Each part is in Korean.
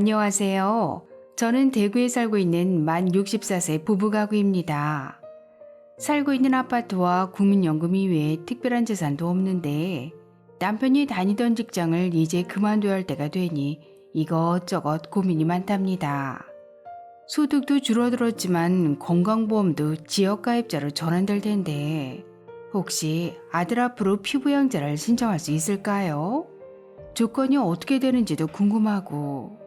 안녕하세요. 저는 대구에 살고 있는 만 64세 부부 가구입니다. 살고 있는 아파트와 국민연금 이외에 특별한 재산도 없는데 남편이 다니던 직장을 이제 그만둬야 할 때가 되니 이것저것 고민이 많답니다. 소득도 줄어들었지만 건강보험도 지역가입자로 전환될 텐데 혹시 아들 앞으로 피부양자를 신청할 수 있을까요? 조건이 어떻게 되는지도 궁금하고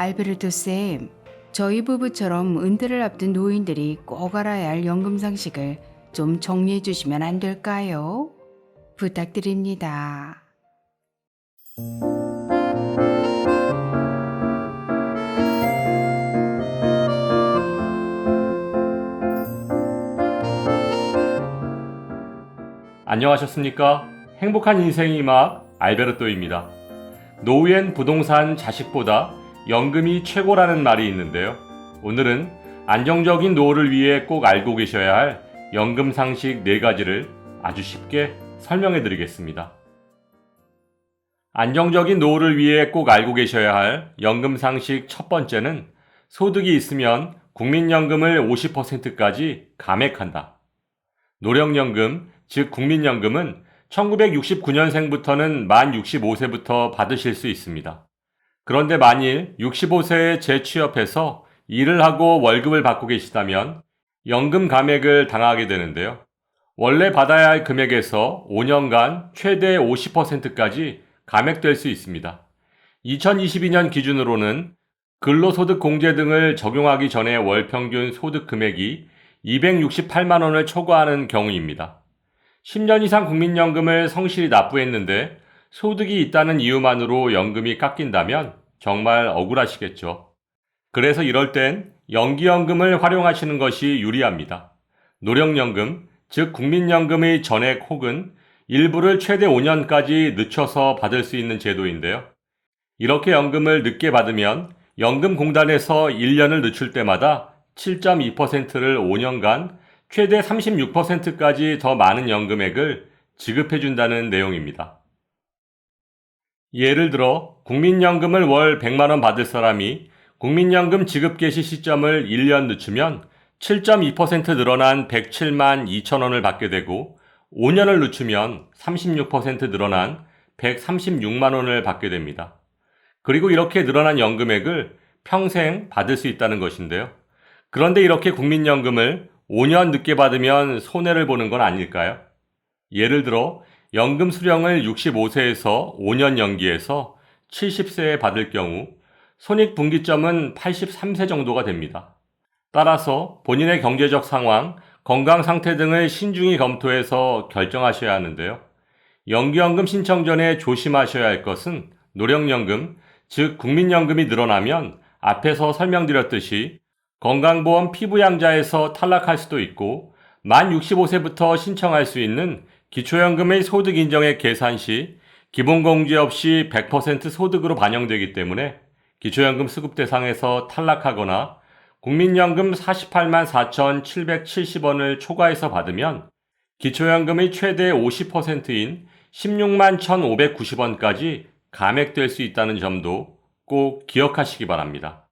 알베르토 쌤, 저희 부부처럼 은퇴를 앞둔 노인들이 꼭 알아야 할 연금 상식을 좀 정리해 주시면 안 될까요? 부탁드립니다. 안녕하셨습니까? 행복한 인생의 막 알베르토입니다. 노후엔 부동산 자식보다 연금이 최고라는 말이 있는데요. 오늘은 안정적인 노후를 위해 꼭 알고 계셔야 할 연금 상식 4가지를 아주 쉽게 설명해 드리겠습니다. 안정적인 노후를 위해 꼭 알고 계셔야 할 연금 상식 첫 번째는 소득이 있으면 국민연금을 50%까지 감액한다. 노령연금, 즉 국민연금은 1969년생부터는 만 65세부터 받으실 수 있습니다. 그런데 만일 65세에 재취업해서 일을 하고 월급을 받고 계시다면 연금 감액을 당하게 되는데요. 원래 받아야 할 금액에서 5년간 최대 50%까지 감액될 수 있습니다. 2022년 기준으로는 근로소득 공제 등을 적용하기 전에 월 평균 소득 금액이 268만 원을 초과하는 경우입니다. 10년 이상 국민연금을 성실히 납부했는데 소득이 있다는 이유만으로 연금이 깎인다면 정말 억울하시겠죠. 그래서 이럴 땐 연기연금을 활용하시는 것이 유리합니다. 노령연금, 즉 국민연금의 전액 혹은 일부를 최대 5년까지 늦춰서 받을 수 있는 제도인데요. 이렇게 연금을 늦게 받으면 연금공단에서 1년을 늦출 때마다 7.2%를 5년간 최대 36%까지 더 많은 연금액을 지급해 준다는 내용입니다. 예를 들어 국민연금을 월 100만 원 받을 사람이 국민연금 지급 개시 시점을 1년 늦추면 7.2% 늘어난 107만 2천 원을 받게 되고 5년을 늦추면 36% 늘어난 136만 원을 받게 됩니다. 그리고 이렇게 늘어난 연금액을 평생 받을 수 있다는 것인데요. 그런데 이렇게 국민연금을 5년 늦게 받으면 손해를 보는 건 아닐까요? 예를 들어 연금 수령을 65세에서 5년 연기해서 70세에 받을 경우 손익분기점은 83세 정도가 됩니다. 따라서 본인의 경제적 상황, 건강 상태 등을 신중히 검토해서 결정하셔야 하는데요. 연기연금 신청 전에 조심하셔야 할 것은 노령연금, 즉 국민연금이 늘어나면 앞에서 설명드렸듯이 건강보험 피부양자에서 탈락할 수도 있고 만 65세부터 신청할 수 있는 기초연금의 소득 인정액 계산 시 기본공제 없이 100% 소득으로 반영되기 때문에 기초연금 수급 대상에서 탈락하거나 국민연금 48만 4,770원을 초과해서 받으면 기초연금의 최대 50%인 16만 1,590원까지 감액될 수 있다는 점도 꼭 기억하시기 바랍니다.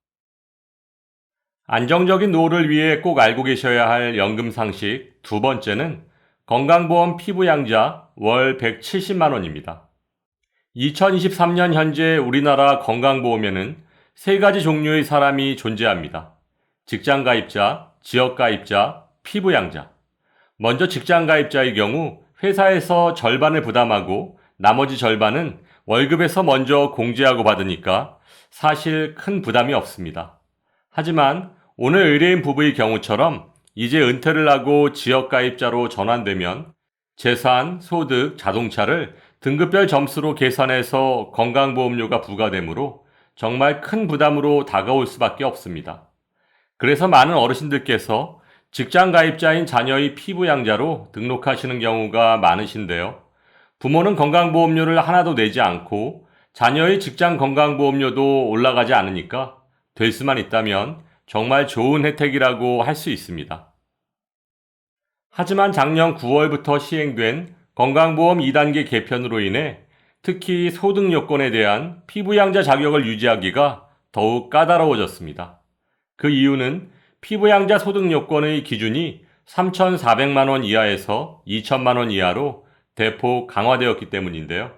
안정적인 노후를 위해 꼭 알고 계셔야 할 연금 상식 두 번째는 건강보험 피부양자 월 170만원입니다. 2023년 현재 우리나라 건강보험에는 세 가지 종류의 사람이 존재합니다. 직장가입자, 지역가입자, 피부양자. 먼저 직장가입자의 경우 회사에서 절반을 부담하고 나머지 절반은 월급에서 먼저 공제하고 받으니까 사실 큰 부담이 없습니다. 하지만 오늘 의뢰인 부부의 경우처럼 이제 은퇴를 하고 지역가입자로 전환되면 재산, 소득, 자동차를 등급별 점수로 계산해서 건강보험료가 부과되므로 정말 큰 부담으로 다가올 수밖에 없습니다. 그래서 많은 어르신들께서 직장 가입자인 자녀의 피부양자로 등록하시는 경우가 많으신데요. 부모는 건강보험료를 하나도 내지 않고 자녀의 직장 건강보험료도 올라가지 않으니까 될 수만 있다면 정말 좋은 혜택이라고 할 수 있습니다. 하지만 작년 9월부터 시행된 건강보험 2단계 개편으로 인해 특히 소득 요건에 대한 피부양자 자격을 유지하기가 더욱 까다로워졌습니다. 그 이유는 피부양자 소득 요건의 기준이 3,400만 원 이하에서 2천만 원 이하로 대폭 강화되었기 때문인데요.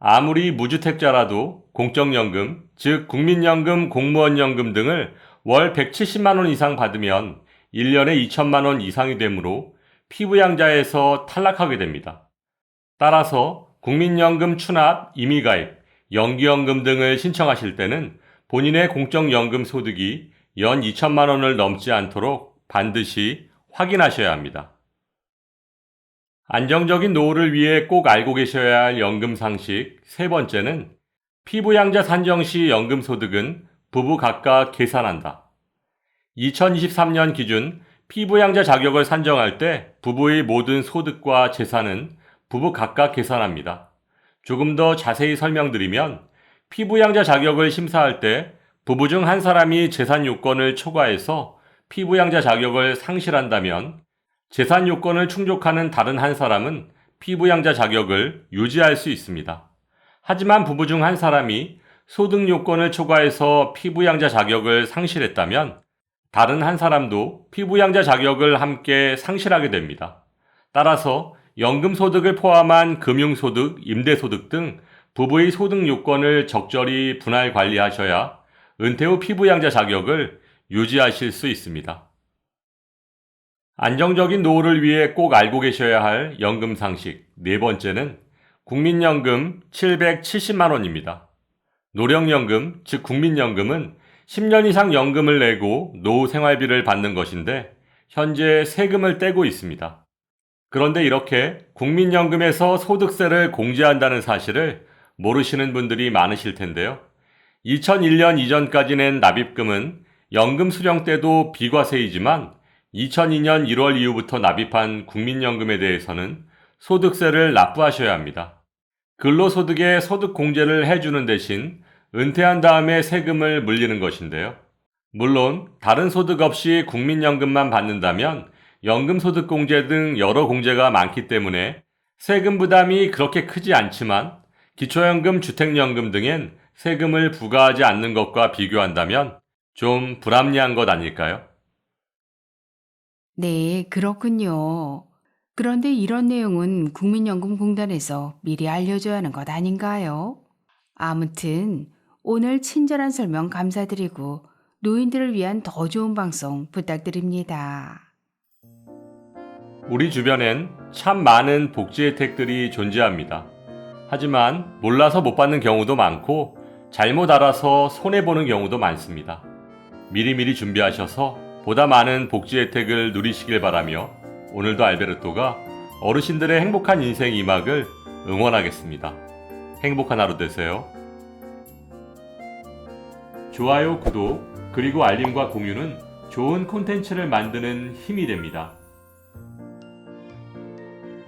아무리 무주택자라도 공적연금, 즉 국민연금, 공무원연금 등을 월 170만 원 이상 받으면 1년에 2천만 원 이상이 되므로 피부양자에서 탈락하게 됩니다. 따라서 국민연금 추납, 임의가입, 연기연금 등을 신청하실 때는 본인의 공적연금 소득이 연 2천만 원을 넘지 않도록 반드시 확인하셔야 합니다. 안정적인 노후를 위해 꼭 알고 계셔야 할 연금 상식 세 번째는 피부양자 산정 시 연금 소득은 부부 각각 계산한다. 2023년 기준 피부양자 자격을 산정할 때 부부의 모든 소득과 재산은 부부 각각 계산합니다. 조금 더 자세히 설명드리면 피부양자 자격을 심사할 때 부부 중 한 사람이 재산 요건을 초과해서 피부양자 자격을 상실한다면 재산 요건을 충족하는 다른 한 사람은 피부양자 자격을 유지할 수 있습니다. 하지만 부부 중 한 사람이 소득 요건을 초과해서 피부양자 자격을 상실했다면 다른 한 사람도 피부양자 자격을 함께 상실하게 됩니다. 따라서 연금소득을 포함한 금융소득, 임대소득 등 부부의 소득 요건을 적절히 분할 관리하셔야 은퇴 후 피부양자 자격을 유지하실 수 있습니다. 안정적인 노후를 위해 꼭 알고 계셔야 할 연금 상식 네 번째는 국민연금 770만 원입니다. 노령연금, 즉 국민연금은 10년 이상 연금을 내고 노후 생활비를 받는 것인데 현재 세금을 떼고 있습니다. 그런데 이렇게 국민연금에서 소득세를 공제한다는 사실을 모르시는 분들이 많으실 텐데요. 2001년 이전까지 낸 납입금은 연금 수령 때도 비과세이지만 2002년 1월 이후부터 납입한 국민연금에 대해서는 소득세를 납부하셔야 합니다. 근로소득에 소득 공제를 해주는 대신 은퇴한 다음에 세금을 물리는 것인데요. 물론 다른 소득 없이 국민연금만 받는다면 연금소득 공제 등 여러 공제가 많기 때문에 세금 부담이 그렇게 크지 않지만 기초연금, 주택연금 등엔 세금을 부과하지 않는 것과 비교한다면 좀 불합리한 것 아닐까요? 네, 그렇군요. 그런데 이런 내용은 국민연금공단에서 미리 알려줘야 하는 것 아닌가요? 아무튼 오늘 친절한 설명 감사드리고 노인들을 위한 더 좋은 방송 부탁드립니다. 우리 주변엔 참 많은 복지 혜택들이 존재합니다. 하지만 몰라서 못 받는 경우도 많고 잘못 알아서 손해보는 경우도 많습니다. 미리미리 준비하셔서 보다 많은 복지 혜택을 누리시길 바라며 오늘도 알베르토가 어르신들의 행복한 인생 이막을 응원하겠습니다. 행복한 하루 되세요. 좋아요, 구독, 그리고 알림과 공유는 좋은 콘텐츠를 만드는 힘이 됩니다.